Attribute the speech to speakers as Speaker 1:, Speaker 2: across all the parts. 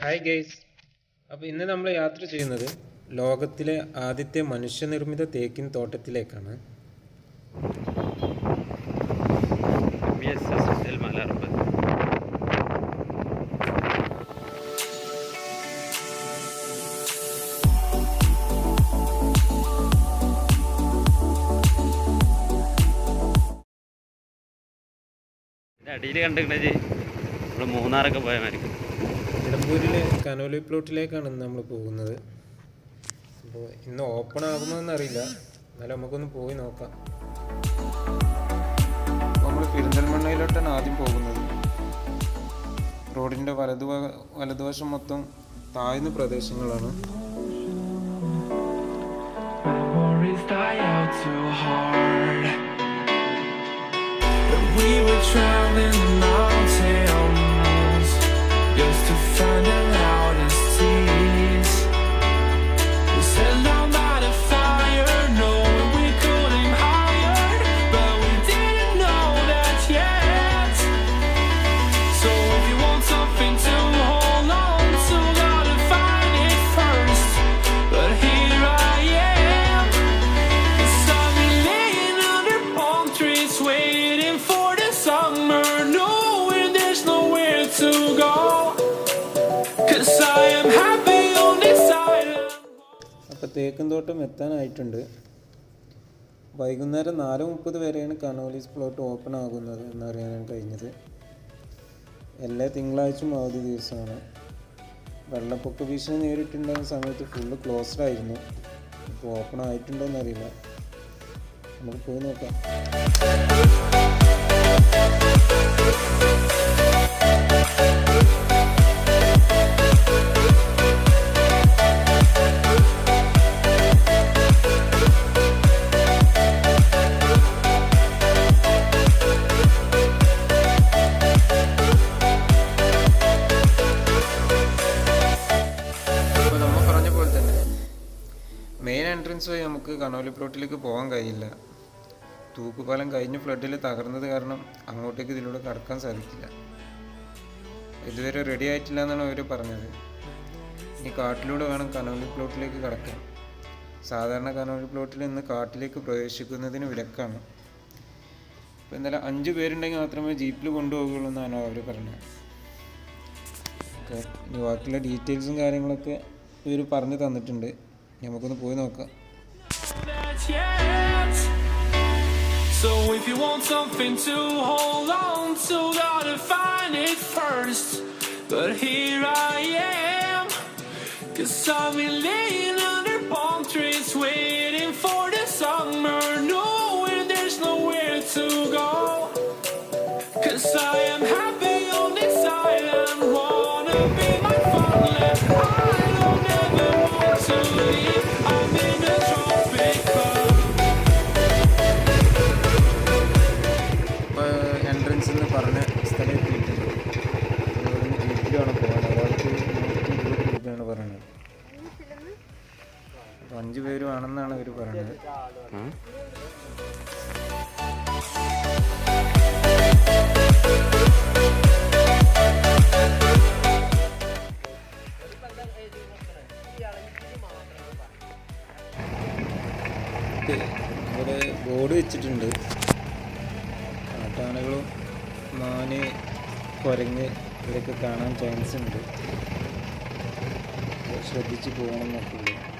Speaker 1: Hi guys അപ്പോൾ ഇന്ന് നമ്മൾ യാത്ര ചെയ്യുന്നത് ലോകത്തിലെ ആദ്യത്തെ മനുഷ്യനിർമ്മിത തേക്കിൻ തോട്ടത്തിലേക്കാണ്.
Speaker 2: അടിയിൽ കണ്ടിട്ടുണ്ടെങ്കിൽ നമ്മൾ മൂന്നാറൊക്കെ പോയമായിരിക്കും
Speaker 1: നിലമ്പൂരിലെ കനോലി പ്ലോട്ടിലേക്കാണ് ഇന്ന് നമ്മൾ പോകുന്നത്. അപ്പോൾ ഇന്ന് ഓപ്പൺ ആകുമോയെന്ന് എന്നറിയില്ല എന്നാലും നമുക്കൊന്ന് പോയി നോക്കാം. നമ്മൾ പെരിന്തൽമണ്ണയിലോട്ടാണ് ആദ്യം പോകുന്നത്. റോഡിന്റെ വലതു വലതുവശം മൊത്തം താഴ്ന്ന പ്രദേശങ്ങളാണ്.
Speaker 3: We were traveling the mountains
Speaker 1: അപ്പോൾ തേക്കും തോട്ടം എത്താനായിട്ടുണ്ട്. വൈകുന്നേരം നാല് മുപ്പത് വരെയാണ് കനോലീസ് പ്ലോട്ട് ഓപ്പൺ ആകുന്നത് എന്നറിയാനാണ് കഴിഞ്ഞത്. എല്ലാ തിങ്കളാഴ്ചയും അവധി ദിവസമാണ്. വെള്ളപ്പൊക്ക ഭീഷണി നേരിട്ടുണ്ടാകുന്ന സമയത്ത് ഫുള്ള് ക്ലോസ്ഡ് ആയിരുന്നു. ഇപ്പോൾ ഓപ്പൺ ആയിട്ടുണ്ടോ എന്നറിയില്ല. നമുക്ക് പോയി നോക്കാം. അപ്പോൾ കനോലി പ്ലോട്ടിലേക്ക് പോകാൻ കഴിയില്ല. തൂക്കുപാലം കഴിഞ്ഞ ഫ്ലഡിൽ തകർന്നത് കാരണം അങ്ങോട്ടേക്ക് ഇതിലൂടെ കടക്കാൻ സാധിക്കില്ല. ഇതുവരെ റെഡി ആയിട്ടില്ല എന്നാണ് അവർ പറഞ്ഞത്. ഇനി കാട്ടിലൂടെ വേണം കനോലി പ്ലോട്ടിലേക്ക് കടക്കാൻ. സാധാരണ കനോലി പ്ലോട്ടിൽ നിന്ന് കാട്ടിലേക്ക് പ്രവേശിക്കുന്നതിന് വിലക്കാണ്. അപ്പോൾ എന്തായാലും അഞ്ച് പേരുണ്ടെങ്കിൽ മാത്രമേ ജീപ്പിൽ കൊണ്ടുപോകുള്ളൂ എന്നാണ് അവർ പറഞ്ഞത്. ഓക്കെ. ഇനി ബാക്കിയുള്ള ഡീറ്റെയിൽസും കാര്യങ്ങളൊക്കെ ഇവർ പറഞ്ഞു തന്നിട്ടുണ്ട്. നമുക്കൊന്ന് പോയി നോക്കാം.
Speaker 3: Yet. So if you want something to hold on to, gotta find it first. But here I am, cause been laying under palm trees, waiting for the summer, knowing there's nowhere to go. Cause I am happy on this island, wanna be my. I
Speaker 1: മാന് കുരങ്ങ് ഇവരൊക്കെ കാണാൻ chance ഉണ്ട്. ശ്രദ്ധിച്ച് പോകണം എന്നൊക്കെ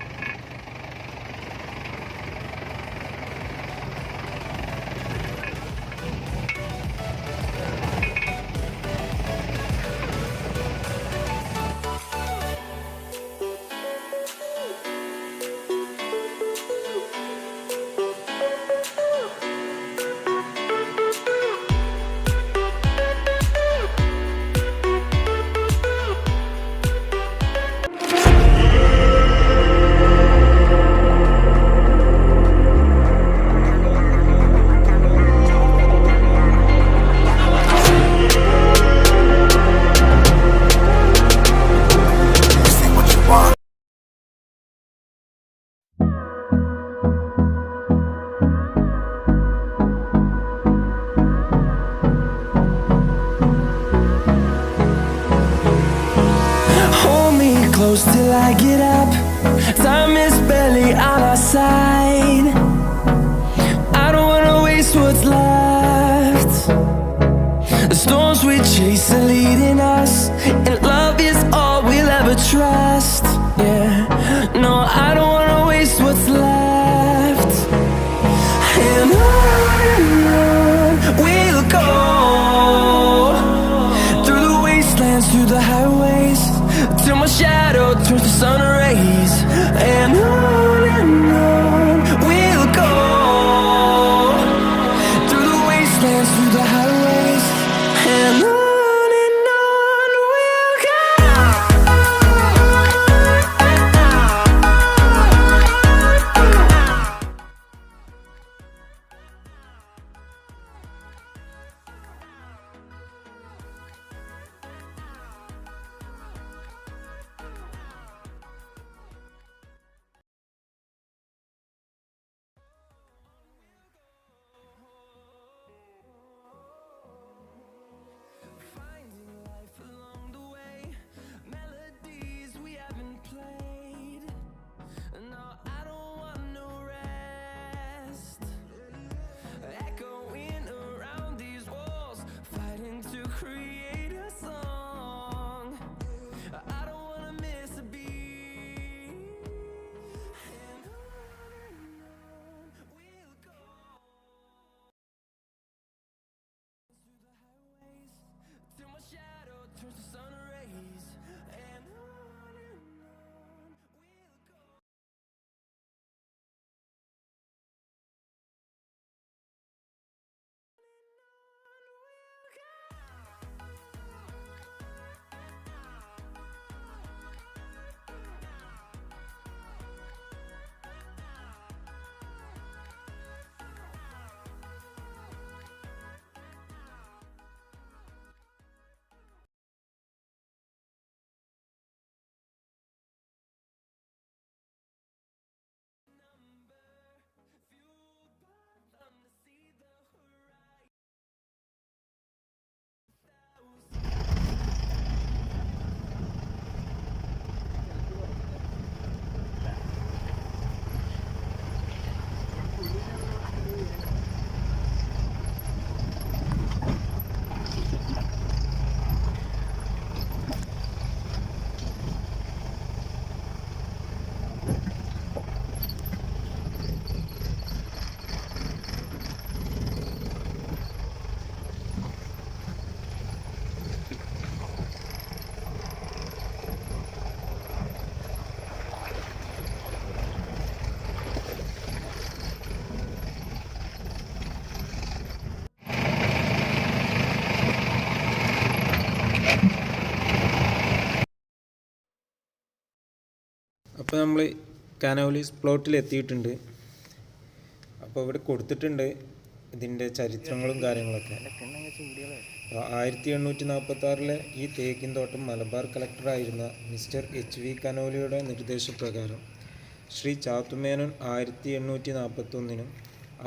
Speaker 1: അപ്പോൾ നമ്മൾ കാനോലീസ് പ്ലോട്ടിൽ എത്തിയിട്ടുണ്ട്. അപ്പോൾ ഇവിടെ കൊടുത്തിട്ടുണ്ട് ഇതിന്റെ ചരിത്രങ്ങളും കാര്യങ്ങളൊക്കെ. ആയിരത്തി എണ്ണൂറ്റി നാൽപ്പത്തി ആറിലെ ഈ തേക്കിൻ തോട്ടം മലബാർ കളക്ടറായിരുന്ന മിസ്റ്റർ എച്ച് വി കനോലിയുടെ നിർദ്ദേശപ്രകാരം ശ്രീ ചാത്തുമേനോൻ ആയിരത്തി എണ്ണൂറ്റി നാൽപ്പത്തൊന്നിനും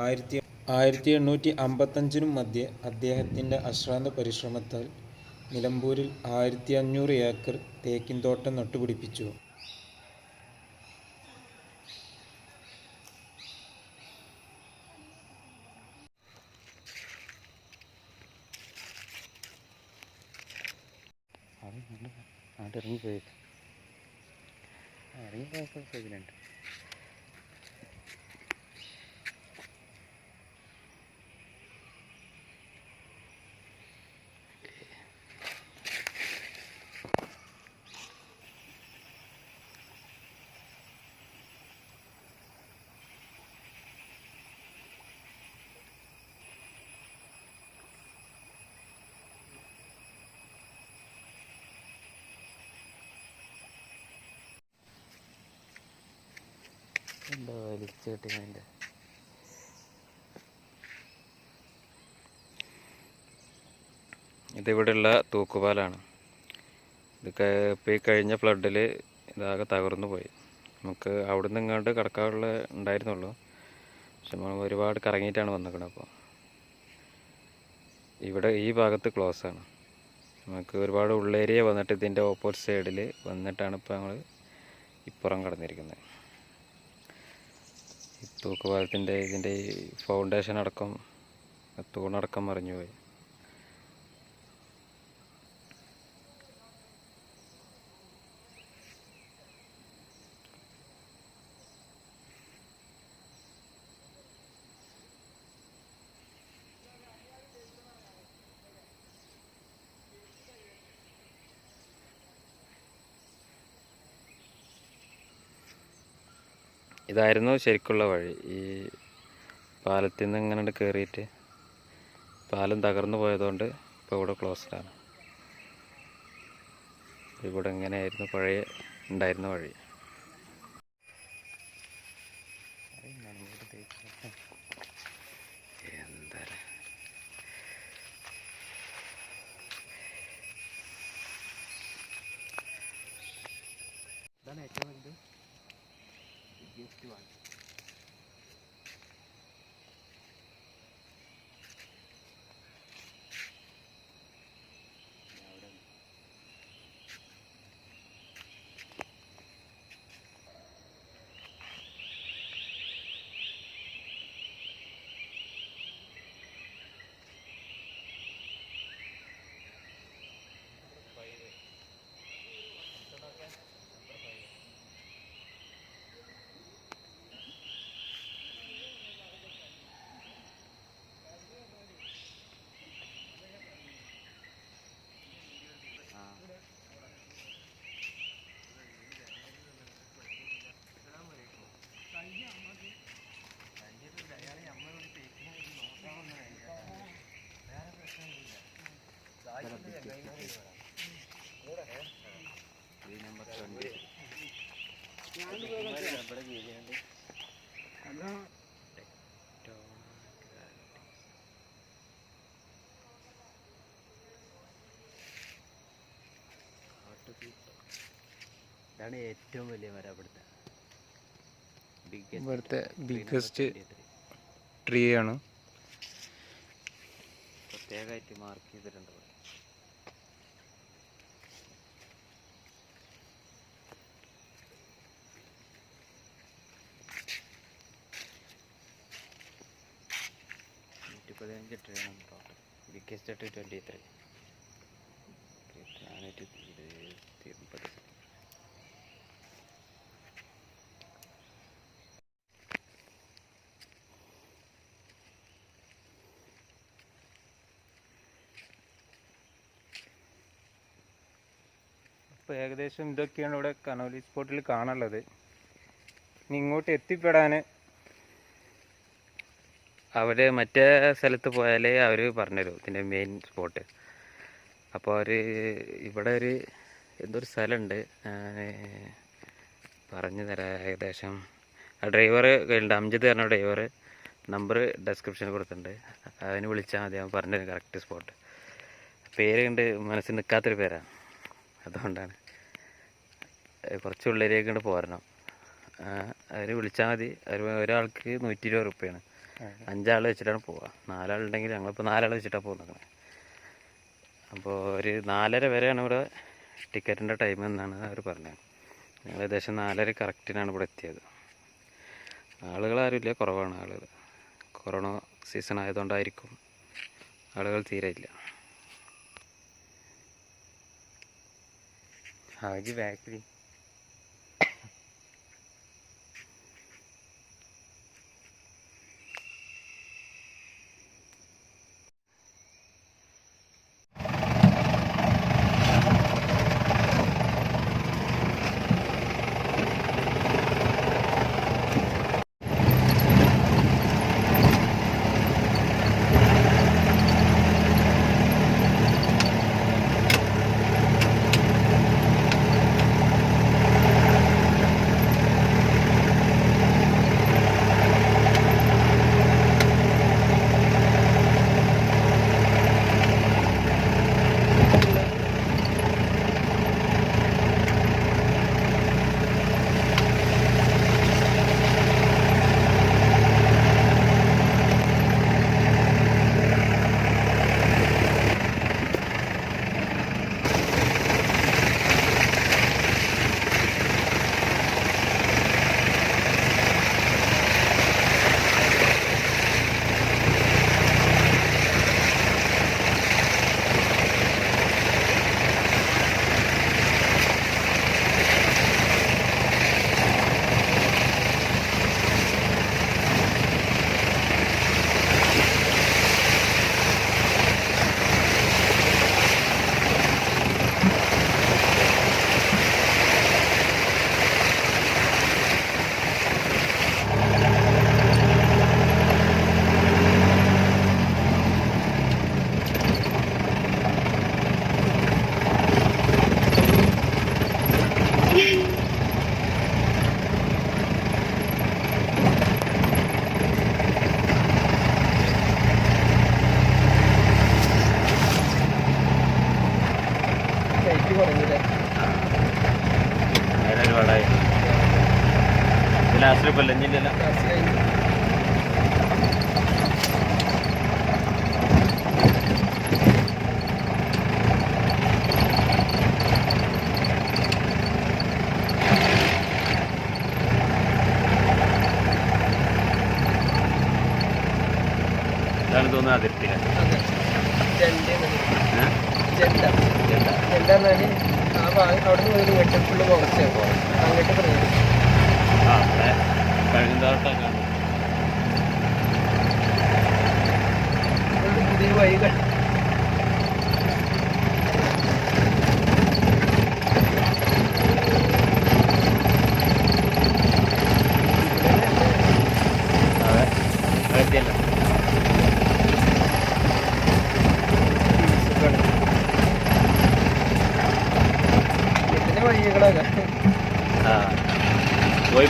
Speaker 1: ആയിരത്തി ആയിരത്തി എണ്ണൂറ്റി അമ്പത്തഞ്ചിനും മധ്യേ അദ്ദേഹത്തിന്റെ അശ്രാന്ത പരിശ്രമത്താൽ നിലമ്പൂരിൽ ആയിരത്തി അഞ്ഞൂറ് ഏക്കർ തേക്കിൻ തോട്ടം നട്ടുപിടിപ്പിച്ചു.
Speaker 2: അങ്ങോട്ട് ഇറങ്ങി പോയി ഇറങ്ങി പോയപ്പോൾ സൈഡിലുണ്ട് വലിച്ചു കെട്ടിയതിന്റെ ഇതിവിടെയുള്ള തൂക്കുപാലാണ്. ഇത് ഇപ്പോൾ കഴിഞ്ഞ ഫ്ലഡിൽ ഇതാകെ തകർന്നു പോയി. നമുക്ക് അവിടെ നിന്ന് ഇങ്ങോട്ട് കിടക്കാനുള്ള ഉണ്ടായിരുന്നുള്ളൂ. പക്ഷെ നമ്മൾ ഒരുപാട് കറങ്ങിയിട്ടാണ് വന്നിരിക്കുന്നത് അപ്പോൾ. ഇവിടെ ഈ ഭാഗത്ത് ക്ലോസ് ആണ്. നമുക്ക് ഒരുപാട് ഉള്ളേരിയ വന്നിട്ട് ഇതിന്റെ ഓപ്പോസിറ്റ് സൈഡിൽ വന്നിട്ടാണ് ഇപ്പോൾ ഞങ്ങൾ ഇപ്പുറം കടന്നിരിക്കുന്നത്. തൂക്കുപാലത്തിന്റെ ഇതിന്റെ ഫൗണ്ടേഷൻ അടക്കം തൂണടക്കം മറിഞ്ഞു പോയി ഇതായിരുന്നു ശരിക്കുള്ള വഴി. ഈ പാലത്തിൽ നിന്ന് ഇങ്ങനെ കയറിയിട്ട് പാലം തകർന്നു പോയതുകൊണ്ട് ഇപ്പോൾ ഇവിടെ ക്ലോസ്ഡാണ് ഇവിടെ ഇങ്ങനെയായിരുന്നു പഴയ ഉണ്ടായിരുന്ന വഴി.
Speaker 4: ഇതാണ് ഏറ്റവും він співає. വലിയ മരം അവിടുത്തെ
Speaker 1: ഇവിടുത്തെ ബിഗ്ഗസ്റ്റ് ട്രീ ആണ്.
Speaker 4: പ്രത്യേകമായിട്ട് മാർക്ക് ചെയ്തിട്ടുണ്ട് പതിനഞ്ച് ട്രീ ആണ് total biggest tree twenty three നാനൂറ്റി ഇരുപത്തി
Speaker 1: അപ്പോൾ ഏകദേശം ഇതൊക്കെയാണ് ഇവിടെ കനോലി സ്പോട്ടിൽ കാണാനുള്ളത്. ഇനി ഇങ്ങോട്ട് എത്തിപ്പെടാൻ
Speaker 2: അവർ മറ്റേ സ്ഥലത്ത് പോയാലേ അവർ പറഞ്ഞുതരും ഇതിന്റെ മെയിൻ സ്പോട്ട് അപ്പോൾ അവർ ഇവിടെ ഒരു എന്തൊരു സ്ഥലമുണ്ട്. പറഞ്ഞു തരാം ഏകദേശം. ആ ഡ്രൈവർ ഉണ്ട് അംജിത് പറഞ്ഞ ഡ്രൈവർ നമ്പർ ഡെസ്ക്രിപ്ഷനിൽ കൊടുത്തിട്ടുണ്ട്. അതിന് വിളിച്ചാൽ മതി. അവൻ പറഞ്ഞുതരും കറക്റ്റ് സ്പോട്ട് പേര് കണ്ട് മനസ്സിൽ നിൽക്കാത്തൊരു പേരാണ് അതുകൊണ്ടാണ്. കുറച്ച് ഉള്ളിലേക്ക് ഇങ്ങോട്ട് പോരണം. അവർ വിളിച്ചാൽ മതി. ഒരാൾക്ക് നൂറ്റി ഇരുപത് റുപ്യാണ് അഞ്ചാൾ വെച്ചിട്ടാണ് പോവുക നാലാളുണ്ടെങ്കിൽ ഞങ്ങളിപ്പോൾ നാലാൾ വെച്ചിട്ടാണ് പോകുന്നത് അപ്പോൾ ഒരു നാലര വരെയാണ് ഇവിടെ ടിക്കറ്റിന്റെ ടൈം എന്നാണ് അവർ പറഞ്ഞത്. ഞങ്ങൾ ഏകദേശം നാലര കറക്റ്റിനാണ് ഇവിടെ എത്തിയത്. ആളുകൾ ആരുമില്ല കുറവാണ് ആളുകൾ കൊറോണ സീസൺ ആയതുകൊണ്ടായിരിക്കും ആളുകൾ തീരെ ഇല്ല.
Speaker 1: ഹാജി ബാക്കിൽ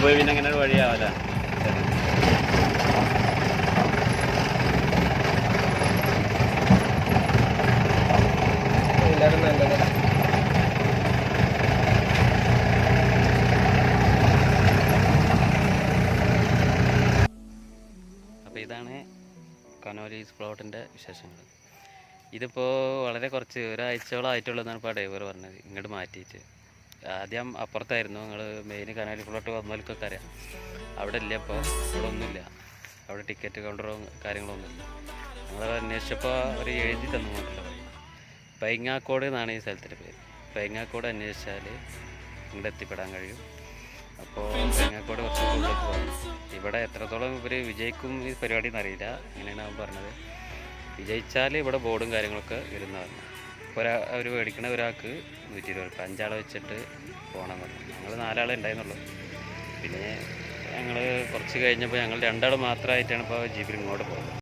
Speaker 2: പോയി പിന്നെ അങ്ങനെ ഒരു വഴിയാവല്ലേ അപ്പോൾ ഇതാണ് കനോലീസ് പ്ലോട്ടിന്റെ വിശേഷങ്ങൾ. ഇതിപ്പോൾ വളരെ കുറച്ച് ഒരാഴ്ചയോളം ആയിട്ടുള്ളതാണ് ഇപ്പോൾ ഡ്രൈവർ പറഞ്ഞത്. ഇങ്ങോട്ട് മാറ്റിയിട്ട്. ആദ്യം അപ്പുറത്തായിരുന്നു. ഞങ്ങൾ മെയിൻ കനാലി പ്ലോട്ട് വന്നവർക്കൊക്കെ അറിയാം. അവിടെ ഇല്ല ഇപ്പോൾ ഇവിടെ ഒന്നുമില്ല. അവിടെ ടിക്കറ്റ് കൗണ്ടറോ കാര്യങ്ങളൊന്നുമില്ല ഞങ്ങൾ അന്വേഷിച്ചപ്പോൾ അവർ എഴുതി തന്നുകൊണ്ടല്ലോ പൈങ്ങാക്കോട് എന്നാണ് ഈ സ്ഥലത്തിന്റെ പേര്. പൈങ്ങാക്കോട് അന്വേഷിച്ചാൽ ഇങ്ങോട്ട് എത്തിപ്പെടാൻ കഴിയും. അപ്പോൾ പൈങ്ങാക്കോട് കുറച്ച് ഉള്ളിലേക്ക് പോകും ഇവിടെ എത്രത്തോളം ഇവർ വിജയിക്കും ഈ പരിപാടി എന്നറിയില്ല. അങ്ങനെയാണ് അവൻ പറഞ്ഞത്. വിജയിച്ചാൽ ഇവിടെ ബോർഡും കാര്യങ്ങളൊക്കെ വരുന്ന പറഞ്ഞു ഇപ്പോൾ ഒരാ അവർ മേടിക്കണ ഒരാൾക്ക് നൂറ്റി ഇരുപത് അഞ്ചാളെ വെച്ചിട്ട് പോകണം പറഞ്ഞു. ഞങ്ങൾ നാലാളെ ഉണ്ടായിരുന്നുള്ളൂ പിന്നെ ഞങ്ങൾ കുറച്ച് കഴിഞ്ഞപ്പോൾ ഞങ്ങൾ രണ്ടാൾ മാത്രമായിട്ടാണ് ഇപ്പോൾ ജീപ്പിൽ ഇങ്ങോട്ട് പോകുന്നത്